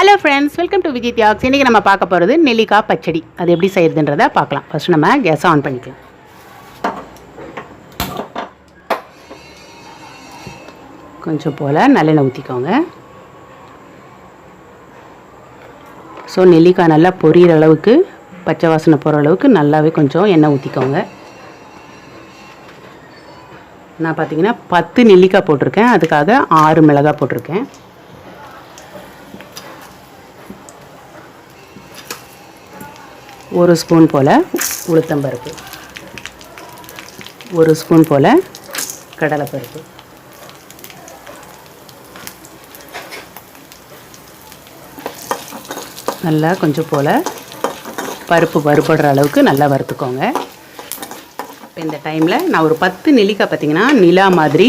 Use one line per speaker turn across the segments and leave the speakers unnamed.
Hello friends welcome to Vijay Thiyags இன்றைக்கி நம்ம பார்க்க போகிறது நெல்லிக்காய் பச்சடி. அது எப்படி செய்யறதுன்றதை பார்க்கலாம். ஃபஸ்ட் நம்ம கேஸ் ஆன் பண்ணிக்கலாம். கொஞ்சம் போல் நல்லெண்ணெய் ஊற்றிக்கோங்க ஸோ நெல்லிக்காய் நல்லா பொரியிற அளவுக்கு பச்சை வாசனை போகிற அளவுக்கு நல்லாவே கொஞ்சம் எண்ணெய் ஊற்றிக்கோங்க நான் பார்த்தீங்கன்னா பத்து நெல்லிக்காய் போட்டிருக்கேன். அதுக்காக ஆறு மிளகாய் போட்டிருக்கேன். ஒரு ஸ்பூன் போல் உளுத்தம்பருப்பு. ஒரு ஸ்பூன் போல் கடலைப்பருப்பு. நல்லா கொஞ்சம் போல் பருப்பு வறுபடுற அளவுக்கு நல்லா வறுத்துக்கோங்க. இப்போ இந்த டைமில் நான் ஒரு பத்து நெல்லிக்காய் பார்த்தீங்கன்னா நிலா மாதிரி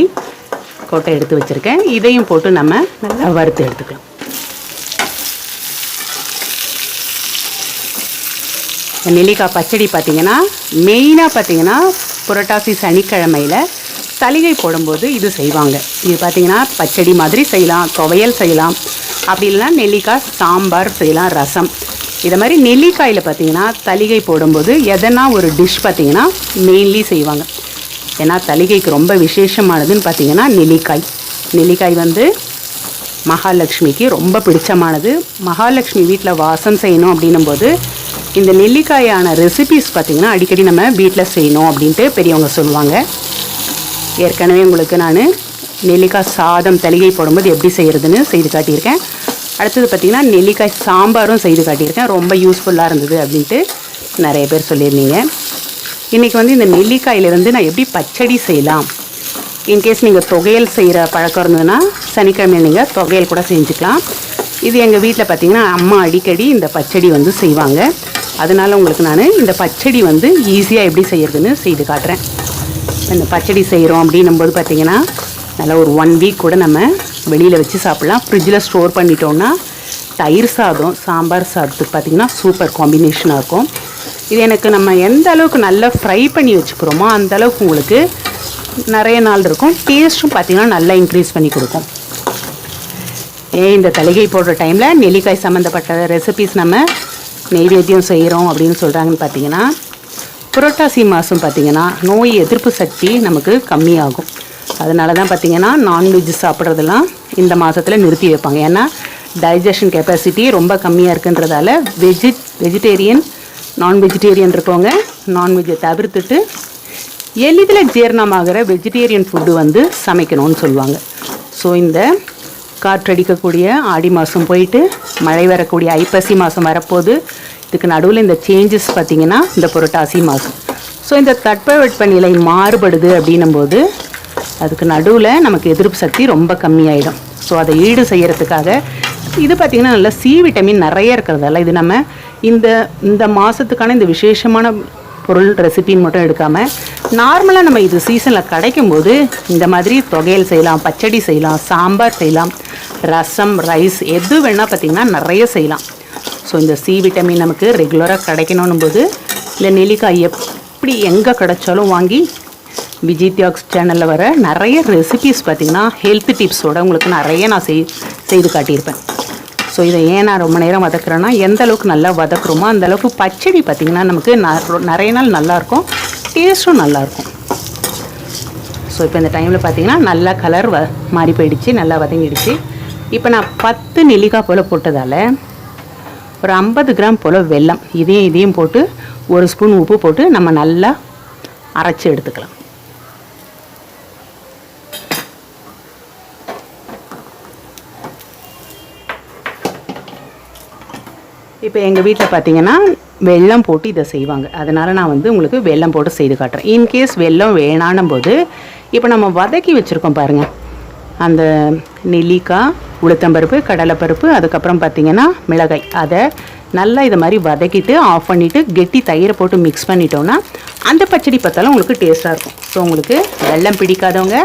கொட்டை எடுத்து வச்சுருக்கேன். இதையும் போட்டு நம்ம நல்லா வறுத்து எடுத்துக்கலாம். நெல்லிக்காய் பச்சடி பார்த்தீங்கன்னா மெயினாக பார்த்தீங்கன்னா புரட்டாசி சனிக்கிழமையில் சலுகை போடும்போது இது செய்வாங்க. இது பார்த்தீங்கன்னா பச்சடி மாதிரி செய்யலாம் துவையல் செய்யலாம். அப்படி இல்லைன்னா நெல்லிக்காய் சாம்பார் செய்யலாம் ரசம். இதை மாதிரி நெல்லிக்காயில் பார்த்தீங்கன்னா தலிகை போடும்போது எதனா ஒரு டிஷ் பார்த்தீங்கன்னா மெயின்லி செய்வாங்க. ஏன்னா தலிகைக்கு ரொம்ப விசேஷமானதுன்னு பார்த்தீங்கன்னா நெல்லிக்காய். நெல்லிக்காய் வந்து மகாலட்சுமிக்கு ரொம்ப பிடிச்சமானது. மகாலட்சுமி வீட்டில் வாசம் செய்யணும் அப்படின்னும் போது இந்த நெல்லிக்காயான ரெசிபிஸ் பார்த்திங்கன்னா அடிக்கடி நம்ம வீட்டில் செய்யணும் அப்படின்ட்டு பெரியவங்க சொல்லுவாங்க. ஏற்கனவே உங்களுக்கு நான் நெல்லிக்காய் சாதம் தலிகை போடும்போது எப்படி செய்கிறதுன்னு செய்து காட்டியிருக்கேன். அடுத்தது பார்த்திங்கன்னா நெல்லிக்காய் சாம்பாரும் செய்து காட்டியிருக்கேன். ரொம்ப யூஸ்ஃபுல்லாக இருந்தது அப்படின்ட்டு நிறைய பேர் சொல்லியிருந்தீங்க. இன்றைக்கி வந்து இந்த நெல்லிக்காயிலேருந்து நான் எப்படி பச்சடி செய்யலாம்? இன்கேஸ் நீங்கள் தொகையல் செய்கிற பழக்கம் இருந்ததுன்னா சனிக்கிழமை நீங்கள் தொகையல் கூட செஞ்சுக்கலாம். இது எங்கள் வீட்டில் பார்த்தீங்கன்னா அம்மா அடிக்கடி இந்த பச்சடி வந்து செய்வாங்க. அதனால் உங்களுக்கு நான் இந்த பச்சடி வந்து ஈஸியாக எப்படி செய்கிறதுன்னு செய்து காட்டுறேன். இந்த பச்சடி செய்கிறோம் அப்படின்னும் போது பார்த்தீங்கன்னா நல்லா ஒரு ஒன் வீக் கூட நம்ம வெளியில் வச்சு சாப்பிட்லாம். ஃப்ரிட்ஜில் ஸ்டோர் பண்ணிட்டோம்னா தயிர் சாதம் சாம்பார் சாதத்துக்கு பார்த்திங்கன்னா சூப்பர் காம்பினேஷனாக இருக்கும். இது எனக்கு நம்ம எந்த அளவுக்கு நல்லா ஃப்ரை பண்ணி வச்சுக்கிறோமோ அந்த அளவுக்கு உங்களுக்கு நிறைய நாள் இருக்கும். டேஸ்ட்டும் பார்த்திங்கன்னா நல்லா இன்க்ரீஸ் பண்ணி கொடுக்கும். ஏ இந்த தலிகை போடுற டைமில் நெல்லிக்காய் சம்மந்தப்பட்ட ரெசிபீஸ் நம்ம நெய்வேத்தியம் செய்கிறோம் அப்படின்னு சொல்கிறாங்கன்னு பார்த்தீங்கன்னா புரட்டாசி மாதம் பார்த்திங்கன்னா நோய் எதிர்ப்பு சக்தி நமக்கு கம்மியாகும். அதனால தான் பார்த்திங்கன்னா நான்வெஜ் சாப்பிட்றதெல்லாம் இந்த மாதத்தில் நிறுத்தி வைப்பாங்க. ஏன்னா டைஜஷன் கெப்பாசிட்டி ரொம்ப கம்மியாக இருக்குன்றதால வெஜி வெஜிடேரியன் நான் வெஜிடேரியன் இருக்கவங்க நான்வெஜ்ஜை தவிர்த்துட்டு எளிதில் ஜீரணமாகிற வெஜிடேரியன் ஃபுட்டு வந்து சமைக்கணும்னு சொல்லுவாங்க. ஸோ இந்த காற்றடிக்கக்கூடிய ஆடி மாதம் போயிட்டு மழை வரக்கூடிய ஐப்பசி மாதம் வரப்போது இதுக்கு நடுவில் இந்த சேஞ்சஸ் பார்த்திங்கன்னா இந்த புரட்டாசி மாதம் ஸோ இந்த தட்பவெட்பநிலை மாறுபடுது அப்படின்னும்போது அதுக்கு நடுவில் நமக்கு எதிர்ப்பு சக்தி ரொம்ப கம்மியாயிடும். ஸோ அதை ஈடு செய்கிறதுக்காக இது பார்த்திங்கன்னா நல்லா சி விட்டமின் நிறைய இருக்கிறதால இது நம்ம இந்த இந்த மாதத்துக்கான இந்த விசேஷமான பொருள் ரெசிபின்னு மட்டும் எடுக்காமல் நார்மலாக நம்ம இது சீசனில் கிடைக்கும்போது இந்த மாதிரி தொகையல் செய்யலாம் பச்சடி செய்யலாம் சாம்பார் செய்யலாம் ரசம் ரைஸ் எது வேணால் பார்த்திங்கன்னா நிறைய செய்யலாம். ஸோ இந்த சி விட்டமின் நமக்கு ரெகுலராக கிடைக்கணும் போது இந்த நெல்லிக்காய் எப்படி எங்கே கிடைச்சாலும் வாங்கி விஜய் தியாக்ஸ் சேனலில் வர நிறைய ரெசிபிஸ் பார்த்திங்கன்னா ஹெல்த் டிப்ஸோட உங்களுக்கு நிறைய நான் செய் செய்து காட்டியிருப்பேன். ஸோ இதை ஏன் நான் ரொம்ப நேரம் வதக்குறேன்னா எந்த அளவுக்கு நல்லா வதக்குறோமோ அந்த அளவுக்கு பச்சடி பார்த்திங்கன்னா நமக்கு நிறைய நாள் நல்லாயிருக்கும் டேஸ்ட்டும் நல்லாயிருக்கும். ஸோ இப்போ இந்த டைமில் பார்த்திங்கன்னா நல்லா கலர் வ மாறி போயிடுச்சு நல்லா வதங்கிடுச்சு. இப்போ நான் பத்து நெல்லிக்காய் போல் போட்டதால் ஒரு ஐம்பது கிராம் போல் வெல்லம் இதையும் இதையும் போட்டு ஒரு ஸ்பூன் உப்பு போட்டு நம்ம நல்லா அரைச்சி எடுத்துக்கலாம். இப்போ எங்கள் வீட்டில் பார்த்தீங்கன்னா வெல்லம் போட்டு இதை செய்வாங்க. அதனால் நான் வந்து உங்களுக்கு வெல்லம் போட்டு செய்து காட்டுறேன். இன்கேஸ் வெல்லம் வேணான்னும் போது இப்போ நம்ம வதக்கி வச்சுருக்கோம் பாருங்கள் அந்த நெல்லிக்காய் உளுத்தம்பருப்பு கடலைப்பருப்பு அதுக்கப்புறம் பார்த்திங்கன்னா மிளகாய். அதை நல்லா இதை மாதிரி வதக்கிட்டு ஆஃப் பண்ணிவிட்டு கெட்டி தயிரை போட்டு மிக்ஸ் பண்ணிட்டோம்னா அந்த பச்சடி பார்த்தாலும் உங்களுக்கு டேஸ்ட்டாக இருக்கும். ஸோ உங்களுக்கு வெள்ளம் பிடிக்காதவங்க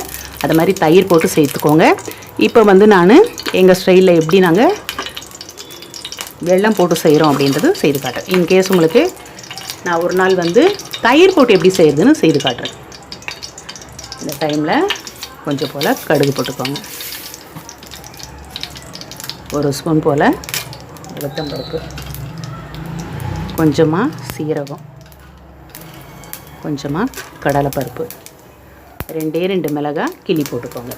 அது மாதிரி தயிர் போட்டு சேர்த்துக்கோங்க. இப்போ வந்து நான் எங்கள் ஸ்டைலில் எப்படி நாங்கள் வெள்ளம் போட்டு செய்கிறோம் அப்படின்றது செய்து காட்டுறேன். இன்கேஸ் உங்களுக்கு நான் ஒரு நாள் வந்து தயிர் போட்டு எப்படி செய்கிறதுன்னு செய்து காட்டுறேன். இந்த டைமில் கொஞ்சம் போல் கடுகு போட்டுக்கோங்க. ஒரு ஸ்பூன் போல் உளுத்தம்பருப்பு கொஞ்சமாக சீரகம். கொஞ்சமாக கடலைப்பருப்பு. ரெண்டே ரெண்டு மிளகாய் கிளி போட்டுக்கோங்க.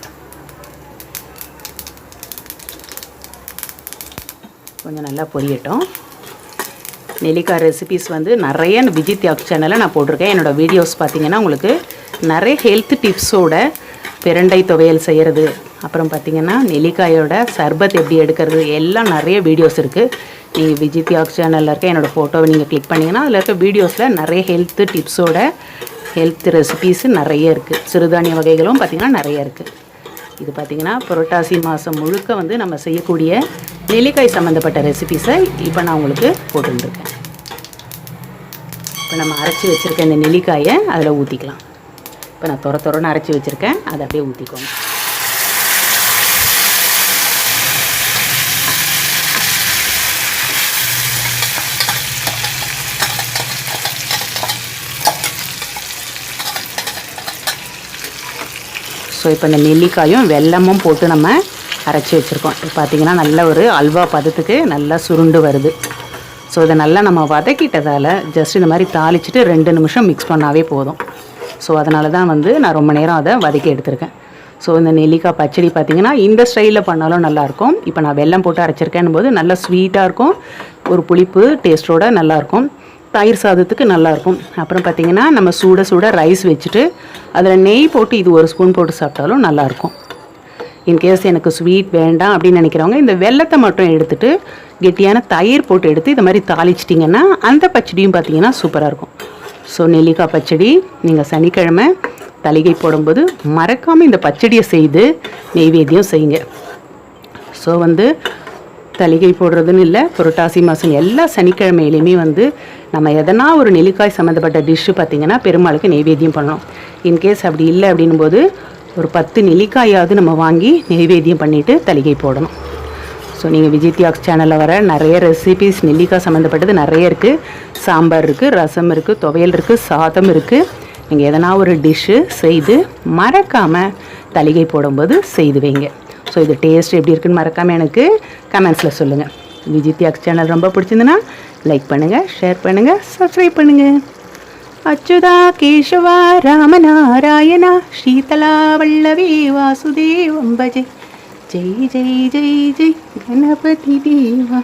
கொஞ்சம் நல்லா பொரியட்டும். நெல்லிக்காய் ரெசிபிஸ் வந்து நிறைய விஜித் யாக் சேனலில் நான் போட்டிருக்கேன். என்னோடய வீடியோஸ் பார்த்தீங்கன்னா உங்களுக்கு நிறைய ஹெல்த் டிப்ஸோட பிரண்டை துவையல் செய்கிறது அப்புறம் பார்த்தீங்கன்னா நெல்லிக்காயோட சர்பத் எப்படி எடுக்கிறது எல்லாம் நிறைய வீடியோஸ் இருக்குது நீங்கள் விஜித் யாக் சேனலில் இருக்க என்னோடய ஃபோட்டோவை நீங்கள் கிளிக் பண்ணிங்கன்னா அதில் இருக்க வீடியோஸில் நிறைய ஹெல்த்து டிப்ஸோட ஹெல்த் ரெசிபீஸு நிறைய இருக்குது சிறுதானிய வகைகளும் பார்த்திங்கன்னா நிறைய இருக்குது இது பார்த்திங்கன்னா புரட்டாசி மாதம் முழுக்க வந்து நம்ம செய்யக்கூடிய நெல்லிக்காய் சம்மந்தப்பட்ட ரெசிபீஸை இப்போ நான் உங்களுக்கு போட்டுருக்கேன் இப்போ நம்ம அரைச்சி வச்சுருக்க இந்த நெல்லிக்காயை அதில் ஊற்றிக்கலாம் இப்போ நான் துற துறன்னு அரைச்சி வச்சுருக்கேன். அதை அப்படியே ஊற்றிக்கோங்க ஸோ இப்போ இந்த நெல்லிக்காயும் வெல்லமும் போட்டு நம்ம அரைச்சி வச்சுருக்கோம். இப்போ பார்த்தீங்கன்னா நல்ல ஒரு அல்வா பதத்துக்கு நல்லா சுருண்டு வருது. ஸோ இதை நல்லா நம்ம வதக்கிட்டதால் ஜஸ்ட் இந்த மாதிரி தாளிச்சிட்டு ரெண்டு நிமிஷம் மிக்ஸ் பண்ணாவே போதும். ஸோ அதனால தான் வந்து நான் ரொம்ப நேரம் அதை வதக்கி எடுத்திருக்கேன். ஸோ இந்த நெல்லிக்காய் பச்சடி பார்த்தீங்கன்னா இந்த ஸ்டைலில் பண்ணாலும் நல்லாயிருக்கும். இப்போ நான் வெல்லம் போட்டு அரைச்சிருக்கேன் போது நல்லா ஸ்வீட்டாக இருக்கும். ஒரு புளிப்பு டேஸ்ட்டோட நல்லாயிருக்கும். தயிர் சாதத்துக்கு நல்லாயிருக்கும். அப்புறம் பார்த்திங்கன்னா நம்ம சூட சூட ரைஸ் வச்சுட்டு அதில் நெய் போட்டு இது ஒரு ஸ்பூன் போட்டு சாப்பிட்டாலும் நல்லாயிருக்கும். இன்கேஸ் எனக்கு ஸ்வீட் வேண்டாம் அப்படின்னு நினைக்கிறவங்க இந்த வெள்ளத்தை மட்டும் எடுத்துகிட்டு கெட்டியான தயிர் போட்டு எடுத்து இந்த மாதிரி தாளிச்சிட்டிங்கன்னா அந்த பச்சடியும் பார்த்தீங்கன்னா சூப்பராக இருக்கும். ஸோ நெல்லிக்காய் பச்சடி நீங்கள் சனிக்கிழமை தலிகை போடும்போது மறக்காமல் இந்த பச்சடியை செய்து நெய்வேத்தியம் செய்யுங்க. ஸோ வந்து தலிகை போடுறதுன்னு இல்லை புரட்டாசி மாதம் எல்லா சனிக்கிழமையிலையுமே வந்து நம்ம எதனா ஒரு நெல்லிக்காய் சம்மந்தப்பட்ட டிஷ்ஷு பார்த்திங்கன்னா பெருமாளுக்கு நெய்வேத்தியம் பண்ணணும். இன்கேஸ் அப்படி இல்லை அப்படின்னும் போது ஒரு பத்து நெல்லிக்காயாவது நம்ம வாங்கி நெய்வேத்தியம் பண்ணிவிட்டு தலிகை போடணும். ஸோ நீங்கள் விஜய் தியாக்ஸ் சேனலில் வர நிறைய ரெசிபிஸ் நெல்லிக்காய் சம்மந்தப்பட்டது நிறைய இருக்குது சாம்பார் இருக்குது ரசம் இருக்குது துவையல் இருக்குது சாதம் இருக்குது நீங்கள் எதனா ஒரு டிஷ்ஷு செய்து மறக்காமல் தலிகை போடும்போது செய்து வைங்க. ஸோ இது டேஸ்ட் எப்படி இருக்குன்னு மறக்காமல் எனக்கு கமெண்ட்ஸில் சொல்லுங்கள் விஜய் தியாக்ஸ் சேனல் ரொம்ப பிடிச்சிருந்துன்னா லைக் பண்ணுங்கள் ஷேர் பண்ணுங்கள் சப்ஸ்கிரைப் பண்ணுங்கள் அச்சுதா கேசவா ராமநாராயணா ஸ்ரீதலா வல்லவி வாசுதேவம் பஜே. జై జై జై జై గణపతి దేవా.